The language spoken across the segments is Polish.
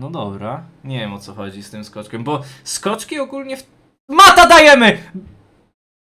No dobra, nie wiem o co chodzi z tym skoczkiem, bo skoczki ogólnie w... Mata dajemy!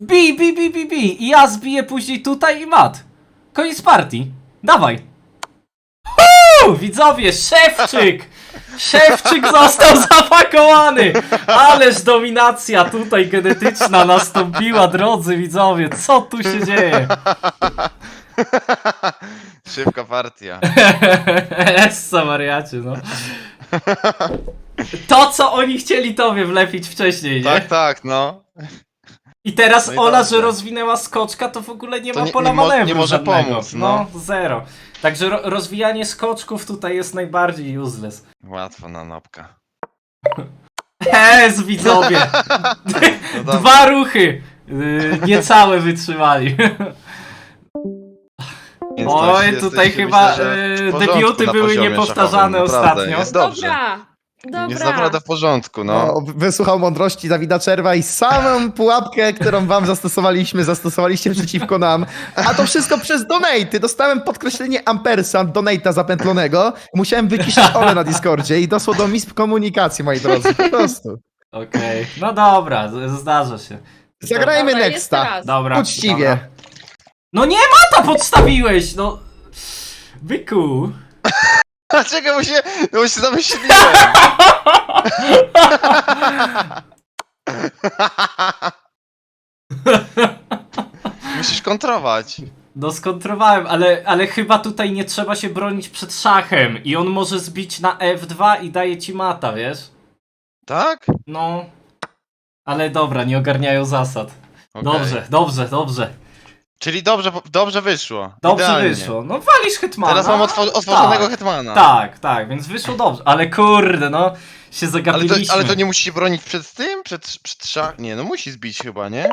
Bij, bij, bij, bij, bij! I ja zbiję później tutaj i mat. Koniec partii. Dawaj. Uuu, widzowie, szewczyk! Szewczyk został zapakowany! Ależ dominacja tutaj genetyczna nastąpiła, drodzy widzowie. Co tu się dzieje? Szybka partia. Essa wariacie, no. To, co oni chcieli tobie wlepić wcześniej, nie? Tak, tak, no. I teraz No i Ola, dobrze. że rozwinęła skoczka, to w ogóle nie To ma nie- pola nie mo- manewru nie może żadnego. pomóc, no. no. zero. Także ro rozwijanie skoczków tutaj jest najbardziej useless. Łatwo na nopka. Hez, widzowie! No dobra. Dwa ruchy! Yy, niecałe wytrzymali. Więc Oj, tak, tutaj chyba, że e, porządku debiuty na były poziomie niepowtarzane szachowym, naprawdę, ostatnio. Jest dobrze. Dobra, dobra. Jest naprawdę w porządku, no. No, wysłuchał mądrości Dawida Czerwa i samą pułapkę, którą wam zastosowaliśmy, zastosowaliście przeciwko nam. A to wszystko przez donaty. Dostałem podkreślenie ampersand donata zapętlonego. Musiałem wyciszyć Ole na Discordzie i doszło do miskomunikacji, moi drodzy. Po prostu. Okej, no dobra, z- zdarza się. Zagrajmy Dobra, nexta. Dobra. Uczciwie. Dobra. No nie mata podstawiłeś, no. Byku. Dlaczego mu się, no się zamyśliłem? Musisz kontrować. No skontrowałem, ale, ale chyba tutaj nie trzeba się bronić przed szachem i on może zbić na F2 i daje ci mata, wiesz? Tak? No. Ale dobra, nie ogarniają zasad. Okej. Dobrze, dobrze, dobrze. Czyli dobrze, dobrze wyszło. Dobrze Idealnie. wyszło. No walisz Hetmana. Teraz mam otwo- otworzonego tak, Hetmana. Tak, tak, więc wyszło dobrze. Ale kurde, no. Się Ale zagapiliśmy. to, ale to nie musi się bronić przed tym? Przed, przed szach? Nie, no musi zbić chyba, nie?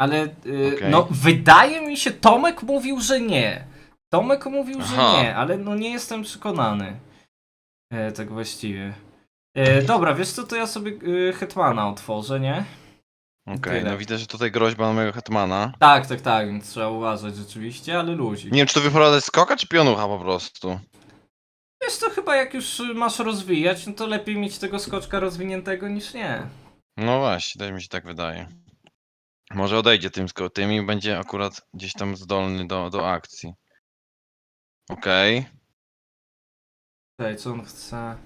Ale y, Okej. no wydaje mi się, Tomek mówił, że nie. Tomek mówił, że Aha. nie, ale no nie jestem przekonany. E, tak właściwie. E, dobra, wiesz co, to ja sobie y, Hetmana otworzę, nie? Okej, Tyle. no widzę, że tutaj groźba na mojego Hetmana. Tak, tak, tak, więc trzeba uważać rzeczywiście, ale luzik. Nie wiem, czy to wyprowadzać skoka, czy pionucha po prostu. Wiesz co, chyba jak już masz rozwijać, no to lepiej mieć tego skoczka rozwiniętego niż nie. No właśnie, też mi się tak wydaje. Może odejdzie tym z tym i będzie akurat gdzieś tam zdolny do, do akcji. Okej. Co on chce?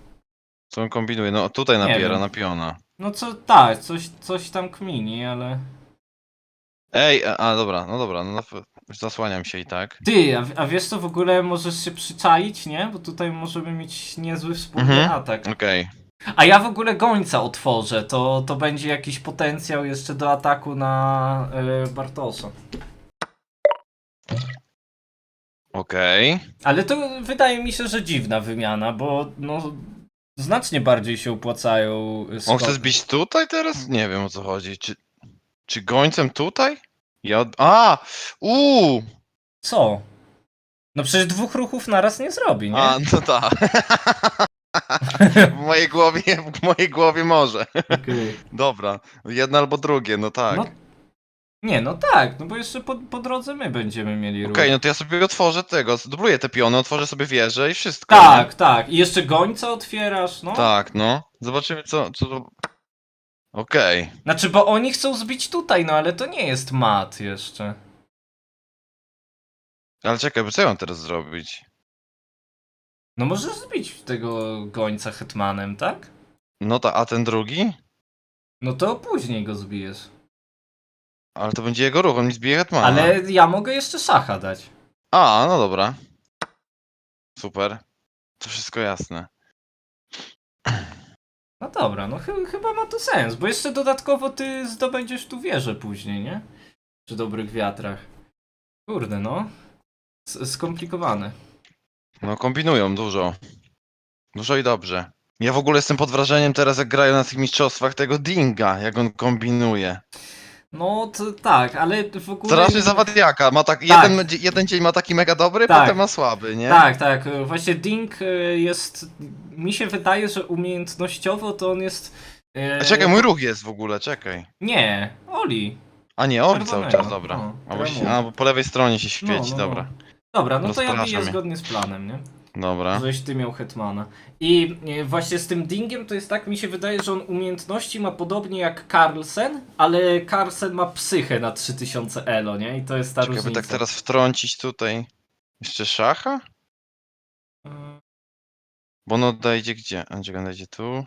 Co on kombinuje? No tutaj Nie nabiera wiem. na piona. No co, tak, coś, coś tam kmini, ale... Ej, a, a dobra, no dobra, no zasłaniam się i tak. Ty, a, w- a wiesz co, w ogóle możesz się przyczaić, nie? Bo tutaj możemy mieć niezły wspólny Mhm. atak. Okej. A ja w ogóle gońca otworzę, to, to będzie jakiś potencjał jeszcze do ataku na y, Bartosza. Okej. Ale to wydaje mi się, że dziwna wymiana, bo no znacznie bardziej się opłacają y, On chce zbić tutaj teraz? Nie wiem o co chodzi. Czy, czy gońcem tutaj? Ja. A! Uuu! Co? No przecież dwóch ruchów naraz nie zrobi, nie? A, no tak. w mojej głowie, w mojej głowie może. Okej. Dobra, jedno albo drugie, no tak. No, Nie, no tak, no bo jeszcze po, po drodze my będziemy mieli ruch. no to ja sobie otworzę tego, zdubluję te piony, otworzę sobie wieżę i wszystko. Tak, tak. I jeszcze gońca otwierasz, no. Nie? Tak, no. Zobaczymy co... co... to- Okej. Znaczy, bo oni chcą zbić tutaj, no ale to nie jest mat jeszcze. Ale czekaj, bo co ja mam teraz zrobić? No możesz zbić tego gońca hetmanem, tak? No ta, a ten drugi? No to później go zbijesz. Ale to będzie jego ruch, on mi zbije hetmana. Ale ja mogę jeszcze szacha dać. A, no dobra. Super. To wszystko jasne. No dobra, no chy chyba ma to sens, bo jeszcze dodatkowo ty zdobędziesz tu wieżę później, nie? Przy dobrych wiatrach. Kurde, no. S skomplikowane. No kombinują dużo. Dużo i dobrze. Ja w ogóle jestem pod wrażeniem teraz, jak grają na tych mistrzostwach tego Dinga, jak on kombinuje. No to tak, ale w ogóle... Straszny zawadiaka. Ma tak, Tak. Jeden, jeden dzień ma taki mega dobry, Tak. potem ma słaby, nie? Tak, tak. Właśnie Ding e, jest. Mi się wydaje, że umiejętnościowo to on jest. e, A czekaj, mój ruch jest w ogóle, czekaj. Nie, Oli. A nie, Oli cały czas, dobra. no, A, bo się, a, bo po lewej stronie się świeci, No, no, no. dobra. Dobra, no to ja biję zgodnie z planem, nie? Dobra. żeś ty miał Hetmana. I e, właśnie z tym Dingiem to jest tak, mi się wydaje, że on umiejętności ma podobnie jak Carlsen, ale Carlsen ma psychę na 3000 elo, nie? I to jest ta Czekaj, by różnica. tak teraz wtrącić tutaj jeszcze szacha? Bo on odejdzie gdzie? A czekaj, on tu.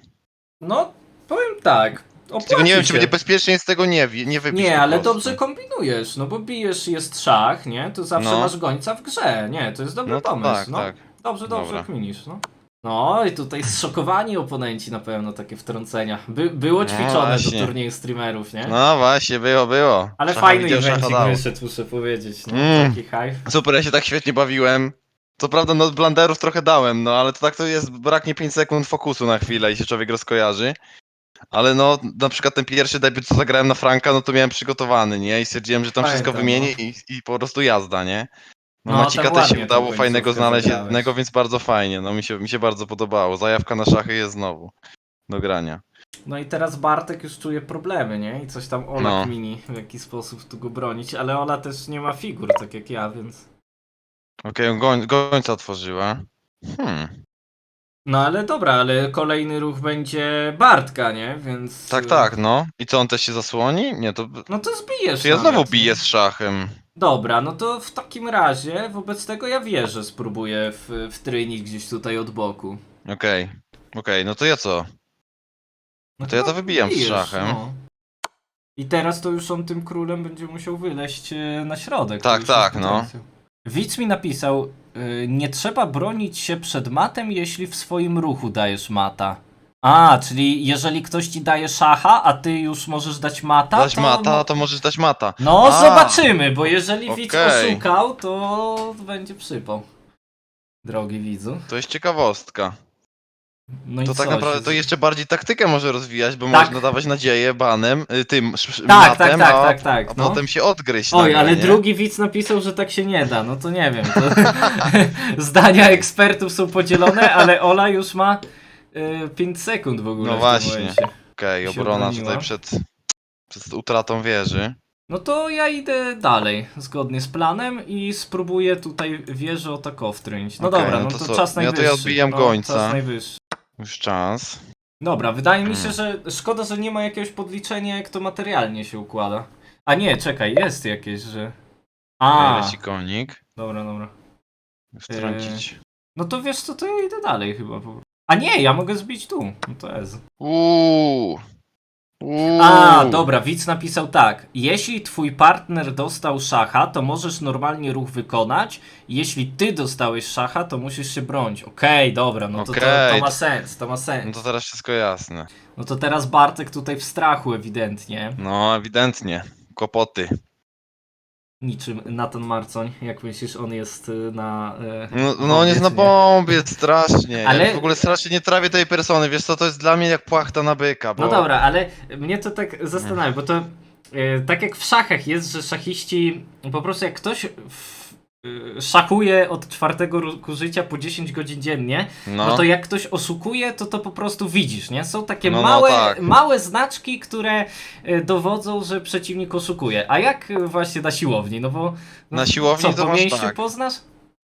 No, powiem tak. Tylko opłaci nie wiem, czy będzie bezpiecznie z tego nie, wi- nie wybić Nie, po ale prostu. dobrze kombinujesz, no bo bijesz, jest szach, nie? To zawsze No. masz gońca w grze, nie? To jest dobry No to pomysł, tak, no. tak. Dobrze, dobrze Dobra. kminisz, no. No i tutaj zszokowani oponenci na pewno takie wtrącenia. By, było No ćwiczone do właśnie. turnieju streamerów, nie? No właśnie, było, było. Ale fajny widział, szacha evencik dał. wyszedł, muszę powiedzieć. No, Mm. Taki hype. Super, ja się tak świetnie bawiłem. Co prawda, no blanderów trochę dałem, no ale to tak to jest, braknie 5 sekund fokusu na chwilę i się człowiek rozkojarzy. Ale no, na przykład ten pierwszy debiut, co zagrałem na Franka, no to miałem przygotowany, nie? I stwierdziłem, że tam wszystko Pamiętam, wymienię i, i po prostu jazda, nie? No, No, Macika też się udało fajnego znaleźć zagrałeś. jednego, więc bardzo fajnie, no mi się, mi się bardzo podobało. Zajawka na szachy jest znowu do grania. No i teraz Bartek już czuje problemy, nie? I coś tam Ola No. kmini, w jaki sposób tu go bronić, ale Ola też nie ma figur, tak jak ja, więc... Okej, goń, gońca otworzyła. Hmm, No ale dobra, ale kolejny ruch będzie Bartka, nie? Więc... tak, tak, no. I co, on też się zasłoni? Nie, to... No to zbijesz To ja nawet, znowu nie? biję z szachem. Dobra, no to w takim razie wobec tego ja wierzę, spróbuję w, w trynik gdzieś tutaj od boku. Okej, okej, no to ja co? No To ja to wybijam z bijesz, szachem. No. I teraz to już on tym królem będzie musiał wyleść e, na środek. Tak, to już jest tak, no. potencjał. Widz mi napisał, y, nie trzeba bronić się przed matem, jeśli w swoim ruchu dajesz mata. A, czyli jeżeli ktoś ci daje szacha, a ty już możesz dać mata, Dać to... mata, to możesz dać mata. No, A, zobaczymy, bo jeżeli widz okej. oszukał, to będzie przypał. Drogi widzu. To jest ciekawostka. No To i tak co naprawdę się to z- jeszcze bardziej taktykę może rozwijać, bo Tak. można dawać nadzieję banem, y, tym sz- sz- Tak, matem, tak, tak, a, tak, tak, a no. potem się odgryźć Oj, nagle, ale nie? drugi widz napisał, że tak się nie da. No to nie wiem. To Zdania ekspertów są podzielone, ale Ola już ma 5 sekund w ogóle. No w właśnie. Tym momencie. Okej, się obrona obroniła. tutaj przed, przed utratą wieży. No to ja idę dalej, zgodnie z planem i spróbuję tutaj wieżę o tako wtrącić. No Okej, dobra, no no to to, co? czas Ja to ja najwyższy. odbijam no, gońca. Czas najwyższy. Już czas. Dobra, wydaje mi się, Hmm. że szkoda, że nie ma jakiegoś podliczenia, jak to materialnie się układa. A nie, czekaj, jest jakieś, że... A. Leci konik. dobra, dobra. Wtrącić. No to wiesz co, to ja idę dalej chyba. po- A nie, ja mogę zbić tu. No to jest. Uuu. Uuu. A, dobra, widz napisał tak. Jeśli twój partner dostał szacha, to możesz normalnie ruch wykonać. Jeśli ty dostałeś szacha, to musisz się bronić. Okej, dobra, no to, to, to ma sens, to ma No sens. to teraz wszystko jasne. No to teraz Bartek tutaj w strachu ewidentnie. No, ewidentnie. Kłopoty. Niczym Nathan Marcoń, jak myślisz, on jest y, na... y, No, no on jest na bombie, strasznie. Ale- Ja w ogóle strasznie nie trawię tej persony, wiesz co, to jest dla mnie jak płachta na byka, bo... No dobra, ale mnie to tak zastanawia, bo to e, tak jak w szachach jest, że szachiści po prostu jak ktoś w, e, szachuje od czwartego roku życia po 10 godzin dziennie, no. no. to jak ktoś oszukuje, to to po prostu widzisz, nie? Są takie No, no, małe, tak. małe znaczki, które e, dowodzą, że przeciwnik oszukuje. A jak właśnie na siłowni? No bo no, Na siłowni co, to po masz tak. poznasz?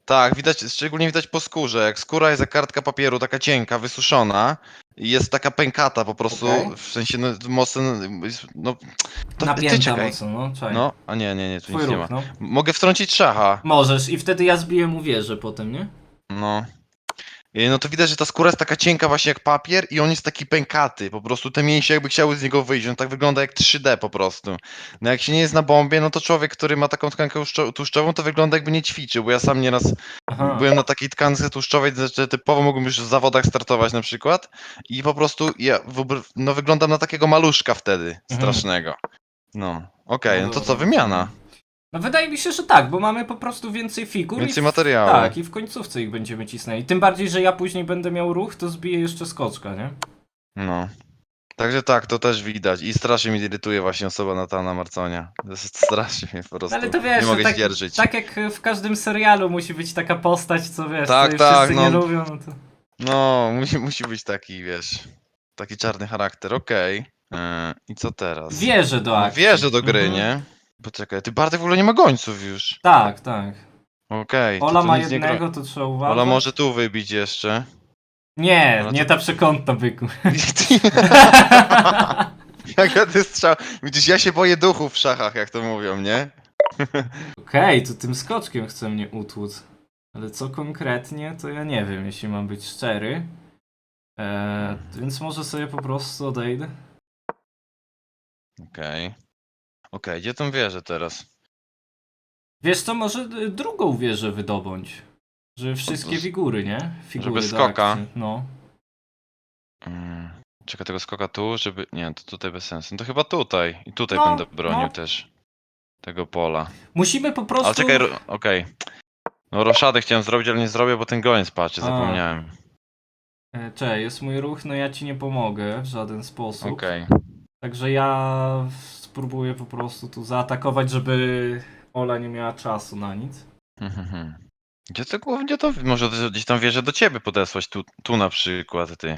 Tak, widać, szczególnie widać po skórze. Jak skóra jest jak kartka papieru, taka cienka, wysuszona i jest taka pękata po prostu, Okej. w sensie no, mocno, no... To, Napięta ty czekaj. mocno, no, czaj. No, a nie, nie, nie, tu Twój nic nie ma. no. Mogę wtrącić szacha. Możesz i wtedy ja zbiję mu wieżę potem, nie? No. No to widać, że ta skóra jest taka cienka właśnie jak papier i on jest taki pękaty. Po prostu te mięśnie jakby chciały z niego wyjść. On tak wygląda jak 3D po prostu. No jak się nie jest na bombie, no to człowiek, który ma taką tkankę tłuszczo- tłuszczową, to wygląda jakby nie ćwiczył, bo ja sam nieraz Aha. byłem na takiej tkance tłuszczowej, że typowo mógłbym już w zawodach startować na przykład i po prostu ja no wyglądam na takiego maluszka wtedy, Mhm. strasznego. No, okej, no to co, wymiana. No wydaje mi się, że tak, bo mamy po prostu więcej figur. Więcej i w, materiału. Tak, i w końcówce ich będziemy cisnęli. Tym bardziej, że ja później będę miał ruch, to zbiję jeszcze skoczka, nie? No. Także tak, to też widać. I strasznie mnie irytuje właśnie osoba Natana Marconia. To jest strasznie mnie po prostu. Ale to wiesz, nie mogę tak, tak jak w każdym serialu musi być taka postać, co wiesz, Tak, co tak, wszyscy nie no. lubią, no to... No, musi, musi być taki, wiesz, taki czarny charakter, okej. Yy, I co teraz? Wierzę do akcji. Wierzę do gry, Mhm. nie? Poczekaj, ty Bartek w ogóle nie ma gońców już. Tak, tak. Okej. to Ola tu ma nic nie jednego, to trzeba uważać. Ola może tu wybić jeszcze. Nie, Ale nie ta przekątna byku. Jak ty strzał. Widzisz, ja się boję duchów w szachach, jak to mówią, nie? Okej, to tym skoczkiem chce mnie utłuc. Ale co konkretnie, to ja nie wiem, jeśli mam być szczery. Eee, więc może sobie po prostu odejdę. Okej. Okej, gdzie tą wieżę teraz? Wiesz co, może y, drugą wieżę wydobądź. Żeby wszystkie figury, nie? Figury żeby do skoka. akcji. No. Mm. Czekaj, tego skoka tu, żeby... Nie, to tutaj bez sensu. No to chyba tutaj. I tutaj No, będę bronił no. też. Tego pola. Musimy po prostu... Ale czekaj, ro- okej. No roszadę chciałem zrobić, ale nie zrobię, bo ten goniec patrzy, A. zapomniałem. E, Cześć, jest mój ruch, no ja ci nie pomogę w żaden sposób. Okej. Także ja spróbuję po prostu tu zaatakować, żeby Ola nie miała czasu na nic. Mhm. Gdzie to głównie to... Może gdzieś tam wieżę do ciebie podesłać, tu, tu na przykład, ty.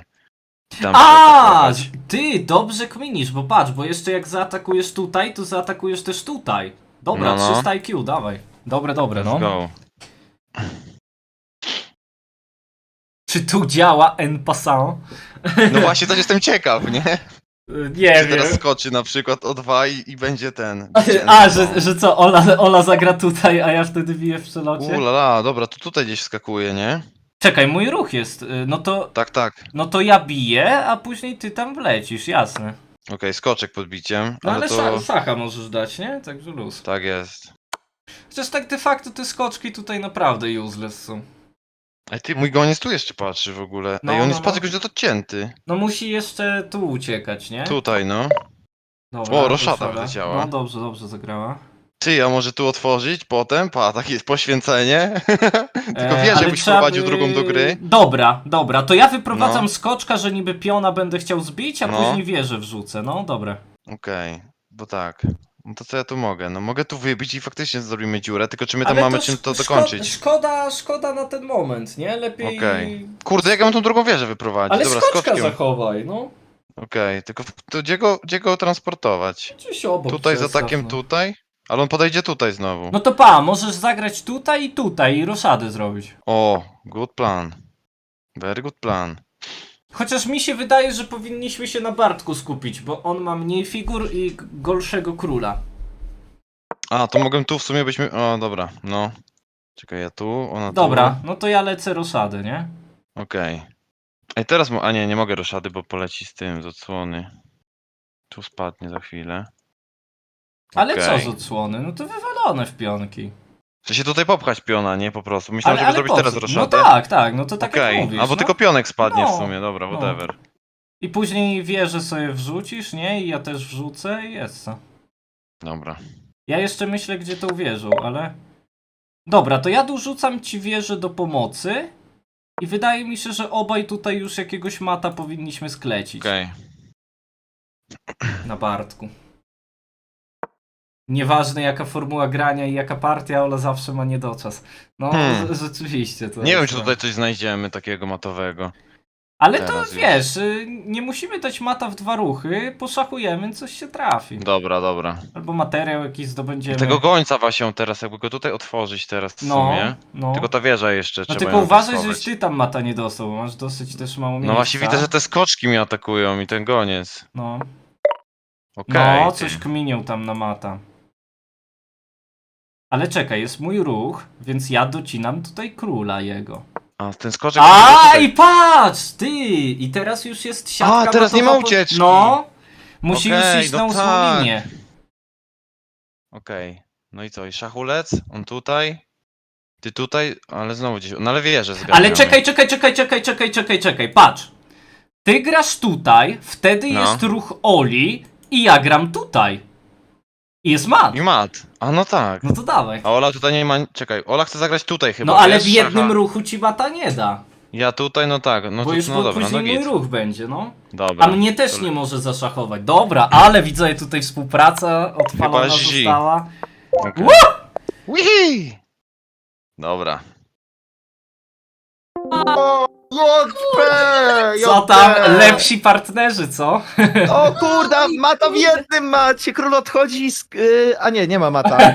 Tam A, ty dobrze kminisz, bo patrz, bo jeszcze jak zaatakujesz tutaj, to zaatakujesz też tutaj. Dobra, No, no. 300 IQ, dawaj. Dobre, dobre, Let's no. go. Czy tu działa en passant? No właśnie, też jestem ciekaw, nie? Nie Czy wiem. teraz skoczy na przykład o dwa i, i będzie ten. A, że, że co, Ola, Ola zagra tutaj, a ja wtedy biję w przelocie? Ulala, dobra, to tutaj gdzieś skakuje, nie? Czekaj, mój ruch jest, y, no to, Tak, tak. no to ja biję, a później ty tam wlecisz, jasne. Okej, skoczek podbiciem, No ale, ale to... sza- szacha możesz dać, nie? Także luz. Tak jest. Chociaż tak de facto te skoczki tutaj naprawdę useless są. Ej, ty, mój goniec tu jeszcze patrzy w ogóle. No, Ej, on no, jest, no. patrz, jakoś odcięty. No musi jeszcze tu uciekać, nie? Tutaj, no. Dobra, O, roszada roszada. wleciała. No dobrze, dobrze zagrała. Ty, a może tu otworzyć potem? Pa, takie jest poświęcenie. Tylko E, wiesz, ale jakbyś trzeba by- drugą do gry. Dobra, dobra, to ja wyprowadzam No. skoczka, że niby piona będę chciał zbić, a No. później wieżę wrzucę, no dobra. Okej, bo tak. No to co ja tu mogę? No mogę tu wybić i faktycznie zrobimy dziurę, tylko czy my tam Ale mamy czym to szko- dokończyć? Szkoda, szkoda na ten moment, nie? Lepiej... Okej. Kurde, jak ja mam tą drugą wieżę wyprowadzić? Ale Dobra, skoczka skoczkiem. zachowaj, no. Okej, tylko w- to gdzie go, gdzie go transportować? Obok Tutaj z przestaw, atakiem no. tutaj? Ale on podejdzie tutaj znowu. No to pa, możesz zagrać tutaj i tutaj i roszadę zrobić. O, good plan. Very good plan. Chociaż mi się wydaje, że powinniśmy się na Bartku skupić, bo on ma mniej figur i g- gorszego króla. A, to mogę tu w sumie byśmy... O, dobra, no. Czekaj, ja tu, ona tu. Dobra, no to ja lecę roszadę, nie? Okej. Ej, teraz... Mo- A nie, nie mogę roszady, bo poleci z tym, z odsłony. Tu spadnie za chwilę. Ale Okej. co z odsłony? No to wywalone w pionki. Chce się tutaj popchać piona, nie? Po prostu. Myślałem, żeby zrobić po teraz co? No tak, tak, no to tak Okej, jak mówisz. albo no. tylko pionek spadnie No, w sumie, dobra, no. whatever. I później wieżę sobie wrzucisz, nie? I ja też wrzucę i jest co. Dobra. Ja jeszcze myślę, gdzie tą wieżą, ale... Dobra, to ja dorzucam ci wieżę do pomocy i wydaje mi się, że obaj tutaj już jakiegoś mata powinniśmy sklecić Okej. na Bartku. Nieważne jaka formuła grania i jaka partia, ale zawsze ma niedoczas. No, Hmm. rzeczywiście. To Nie wiem, jest czy tak. tutaj coś znajdziemy takiego matowego. Ale to teraz już. wiesz, y, nie musimy dać mata w dwa ruchy, poszachujemy, coś się trafi. Dobra, dobra. Albo materiał jakiś zdobędziemy. Tego gońca właśnie teraz, jakby go tutaj otworzyć teraz w no, sumie. no. Tylko ta wieża jeszcze no trzeba tylko ją uważaj, schować. żeś ty tam mata nie dostał, bo masz dosyć też mało miejsca. No właśnie widzę, że te skoczki mnie atakują i ten goniec. No, Okej. no ty. coś kminią tam na mata. Ale czekaj, jest mój ruch, więc ja docinam tutaj króla jego. A, ten skoczek... A i patrz, ty! I teraz już jest siatka A, teraz nie ma gotowa ucieczki. No, musi już Okej, iść no na ósmą tak. linię. Okej. No i co, i szachulec? On tutaj? Ty tutaj? Ale znowu gdzieś... No ale wieżę zgarniamy. Ale czekaj, czekaj, czekaj, czekaj, czekaj, czekaj, czekaj, patrz. Ty grasz tutaj, wtedy No. jest ruch Oli i ja gram tutaj. I jest mat. I mat. A no tak. No to dawaj. A Ola tutaj nie ma... Czekaj, Ola chce zagrać tutaj chyba, No ale wiesz? w jednym Szacha. ruchu ci mata nie da. Ja tutaj, no tak. No, Bo to, już no po- dobra, no później mój git. ruch będzie, no. Dobra. A mnie też nie może zaszachować. Dobra, ale widzę tutaj współpraca odpalona Chyba zi. została. Okay. Wihi! Dobra. Jopę! Co tam, lepsi partnerzy, co? O kurde, mata w jednym macie, król odchodzi z... y, A nie, nie ma mata.